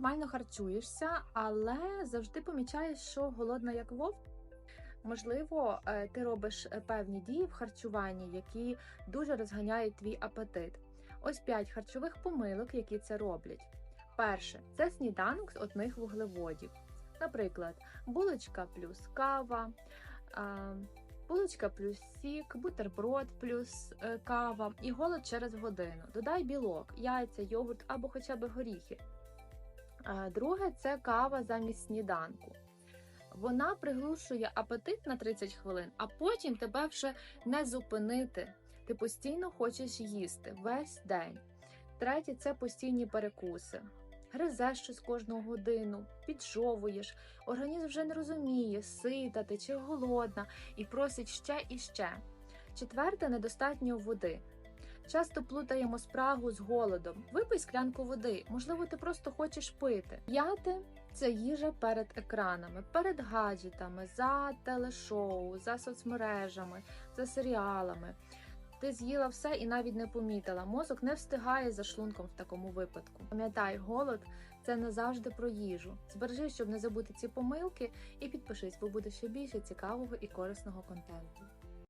нормально харчуєшся, але завжди помічаєш, що голодна як вовк. Можливо, е, ти робиш е, певні дії в харчуванні, які дуже розганяють твій апетит. Ось 5 харчових помилок, які це роблять. Перше це сніданок з одних вуглеводів. Наприклад, булочка плюс кава, булочка плюс сік, бутерброд плюс е, кава і голод через годину. Додай білок, яйця, йогурт або хоча б горіхи. Друге це кава замість сніданку. Вона приглушує апетит на 30 хвилин, а потім тебе вже не зупинити. Ти постійно хочеш їсти весь день. Третє це постійні перекуси. Гризеш щось кожну годину, піджовуєш, організм вже не розуміє, сита ти чи голодна, і просить ще і ще. Четверте недостатньо води. Часто плутаємо спрагу з голодом. Випий склянку води, можливо, ти просто хочеш пити. П'яте це їжа перед екранами, перед гаджетами, за телешоу, за соцмережами, за серіалами. Ти з'їла все і навіть не помітила. Мозок не встигає за шлунком в такому випадку. Пам'ятай, голод це не завжди про їжу. Збережи, щоб не забути ці помилки, і підпишись, бо буде ще більше цікавого і корисного контенту.